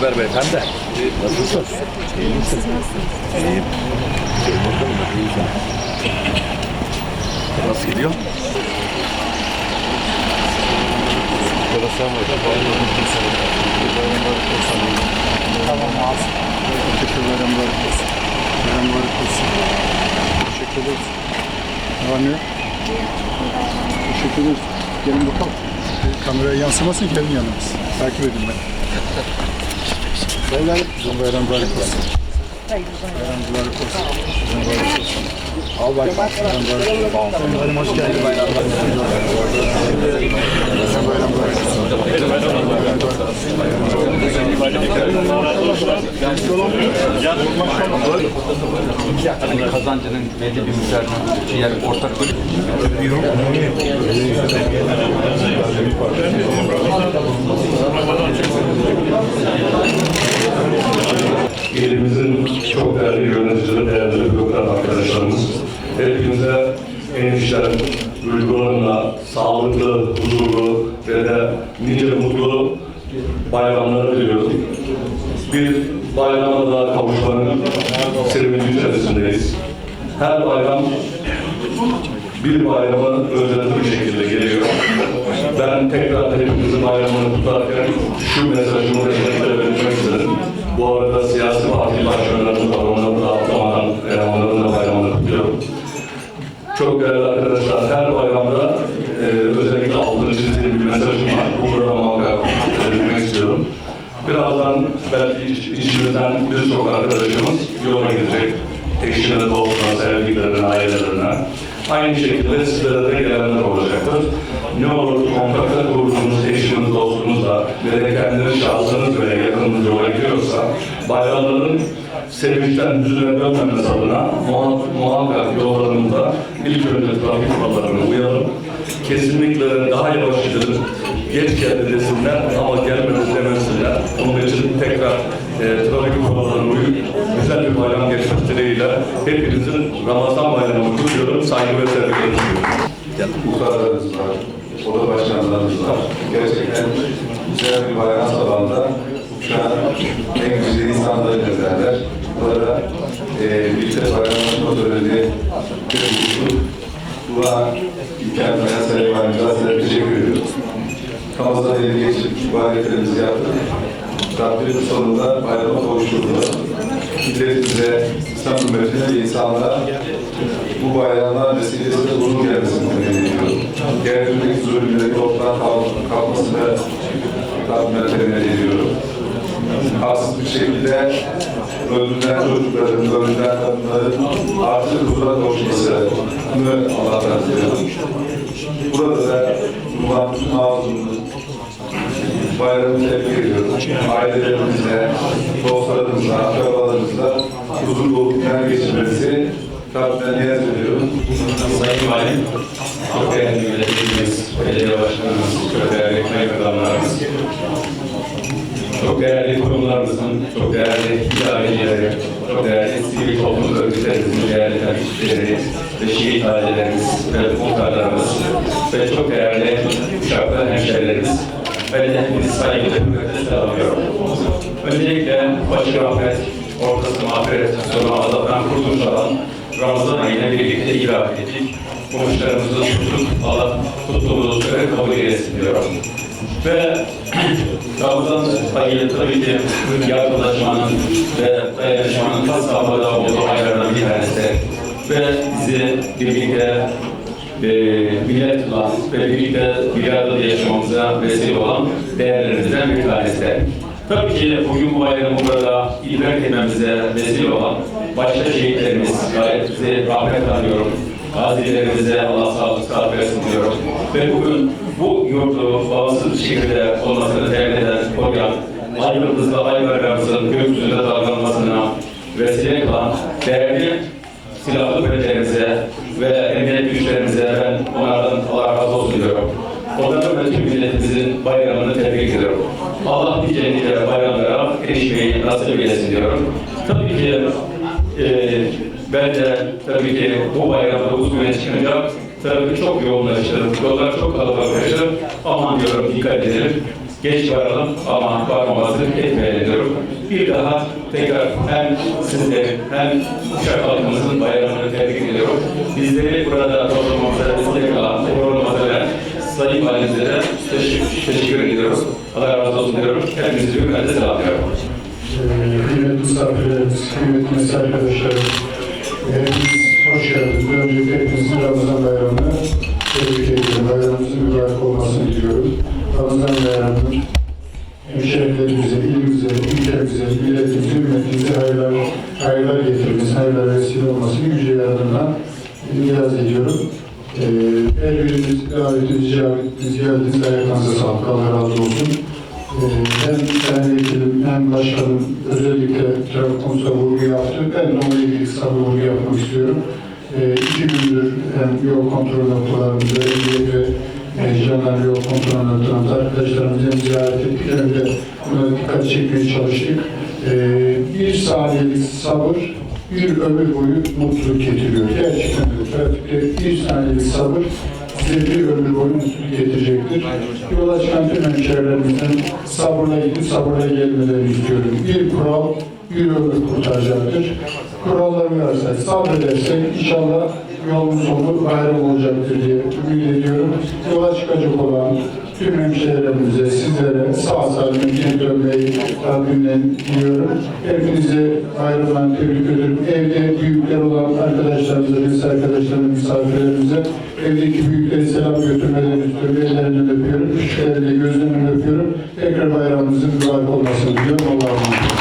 Sen de. Nasılsın? İyi misin? İyiyim. İyiyim bakalım. İyiyim sen. Nasıl gidiyor? Burası ama Tamam abi. Teşekkürler mübarek olsun. Mübarek olsun. Teşekkür ederiz. Var yok? Teşekkür ederiz. Gelin bakalım. Kameraya yansımasın gelin yanımız. Takip edin beni. Beyler, bizim bayram mübarek olsun. Bayram mübarek olsun. Bayram mübarek olsun. Al bak. Bayram mübarek olsun. Bayram hoş geldin. Bayram bayram mübarek olsun. Hani kazancının belli bir miktarını yer ortak bölüm. İlimizin çok değerli yöneticileri, değerli bürokrat arkadaşlarımız, hepinize enişten, duygularına sağlıklı, huzurlu ve de nice mutlu bayramları diliyorum. Bir bayrama daha kavuşmanın sevinci içerisindeyiz. Her bayram bir bayramı özleti bir şekilde geliyor. Ben tekrar hepinizin bayramını kutlarken şu mesajımı özellikle belirtmek istedim. Bu arada siyasi parti başkanlarımız var, onları da atlamadan e, onların da bayramını kutluyorum. Çok değerli arkadaşlar, her bayramda e, özellikle altını çizdiğim bir mesajım var. Burada muhakkak belirtmek istiyorum. Birazdan belki iş, işimizden birçok arkadaşımız yola gidecek. Eşine, dostuna, sevdiklerine, ailelerine. Aynı şekilde sizlere de gelenler olacaktır. Ne olur kontakta kurduğunuz eşiniz, dostunuzla ve de kendi şahsınız ve yakınınız yola bayramların sevinçten hüzüne dönmemesi adına muha- muhakkak yollarımızda ilk önce trafik kurallarına uyalım. Kesinlikle daha yavaş gidelim. Geç geldi desinler ama gelmedi demesinler. Onun için tekrar e, trafik kurallarına güzel bir bayram geçmek dileğiyle hepinizin Ramazan bayramını kutluyorum. Saygı ve sevgilerimi sunuyorum. muhtarlarımız var, oda başkanlarımız var. Gerçekten güzel bir bayram sabahında şu an en güzel insanları gezerler. Bunlara e, birlikte bayramlaşma töreni imkan veren Sayın Valimimize size teşekkür ediyoruz. Ramazan ayı geçip ibadetlerimizi yaptık. Rabbim sonunda bayrama kavuşturdu. Milletimize, İslam ümmetine ve insanlara bu bayramlar vesilesiyle uzun gelmesini temenni ediyorum. Gerçekten zulümlerin ortadan kalk- kalkmasını Rabbime temenni ediyorum. Haksız bir şekilde öldürülen çocukların, öldürülen kadınların artık huzura kavuşmasını Allah'tan diliyorum. Burada da Numan Mazlum'un bayramı tebrik ediyorum. Ailelerimizle, dostlarımızla, akrabalarımızla huzur dolu geçirmesi Rabbimden niyaz ediyorum. Sayın Valim, çok değerli yöneticimiz, belediye başkanımız, çok değerli kaymakamlarımız, çok değerli kurumlarımızın, çok değerli idarecileri, çok değerli sivil toplum örgütlerimizin değerli temsilcileri ve şehit ailelerimiz ve muhtarlarımız ve çok değerli uşaklı hemşehrilerimiz. Ben de hepinizi saygıyla hürmetle. Öncelikle başı rahmet, ortası mağfiret, sonu azaptan kurtuluş alan Ramazan ayına birlikte ilah ettik. Borçlarımızı tuttuk, Allah tuttuğumuz süre kabul eylesin diyorum. Ve Ramazan ayı tabii ki yardımlaşmanın ve dayanışmanın tas safhada olduğu aylardan bir tanesi. Ve bizi birlikte e, millet olan ve birlikte bir arada yaşamamıza vesile olan değerlerimizden bir tanesi. Tabii ki bugün bu bayramı burada idrak etmemize vesile olan başta şehitlerimiz, gayet bize rahmet anıyorum. Gazilerimize Allah sağlık sağlık versin diyorum. Ve bugün bu yurdu bağımsız bir şekilde olmasını temin eden, koruyan, ay yıldızlı ay bayramımızın gökyüzünde dalgalanmasına vesile kılan değerli silahlı kuvvetlerimize ve emniyet güçlerimize ben onlardan Allah razı olsun diyorum. Tüm milletimizin bayramını tebrik ediyorum. Allah nice nice bayramlara erişmeyi nasip eylesin diyorum. Tabii ki e, ben de tabii ki bu bayram 9 güne çıkınca trafik çok yoğunlaşır, yollar çok kalabalıklaşır. Aman diyorum dikkat edelim. Geç varalım ama varmamazlık etmeyelim diyorum. bir daha tekrar hem sizleri hem Uşak halkımızın bayramını tebrik ediyorum. Bizleri burada programımıza destek alan, Sayın Valimize teşekkür, teşekkür ediyoruz. Allah razı olsun diyorum. Hepinizi bir kez selamlıyorum. Ee, kıymetli misafirlerimiz, kıymetli mesai arkadaşlarım, hepiniz hoş geldiniz. Öncelikle hepinizin Ramazan bayramını tebrik ediyorum. Bayramımızın mübarek olmasını diliyorum. Ramazan bayramıdır. Hemşehrilerimize, ilimize, ülkemize, milletimize, ümmetimize hayırlar, hayırlar getirmesi, hayırlar vesile olmasını yüce yaradından niyaz ediyorum. Ee, her biriniz davetiniz, ziyaretiniz geldiniz. Ayaklarınıza sağlık. Razı olsun. Ee, hem Vekilim hem Başkanım özellikle trafik konusunda vurgu yaptı. Ben de onunla ilgili kısa bir vurgu yapmak istiyorum. Ee, iki gündür hem yol kontrol noktalarımızda ve e, jandarma yol kontrol noktalarımızda arkadaşlarımızı hem ziyaret ettik hem de buna dikkat çekmeye çalıştık. Ee, bir saniyelik sabır bir ömür boyu mutluluk getiriyor. Gerçekten de trafikte bir saniyelik sabır size bir ömür boyu mutluluk getirecektir. Yola çıkan tüm hemşehrilerimizden sabırla gidip sabırla gelmelerini istiyorum. Bir kural bir ömür kurtaracaktır. Kurallara uyarsak, sabredersek inşallah yolun sonu bayram olacaktır diye ümit ediyorum. Yola çıkacak olan tüm hemşehrilerimize, sizlere sağ salim geri dönmeyi Rabbimden diliyorum. Hepinize bayramdan tebrik ederim. Evde büyükler olan arkadaşlarımıza, lise arkadaşlarımıza, misafirlerimize evdeki büyüklere selam götürmelerini istiyorum. Ellerinden öpüyorum. Küçükleri de gözlerinden öpüyorum. Tekrar bayramımızın mübarek olmasını diliyorum. Allah'a emanet olun.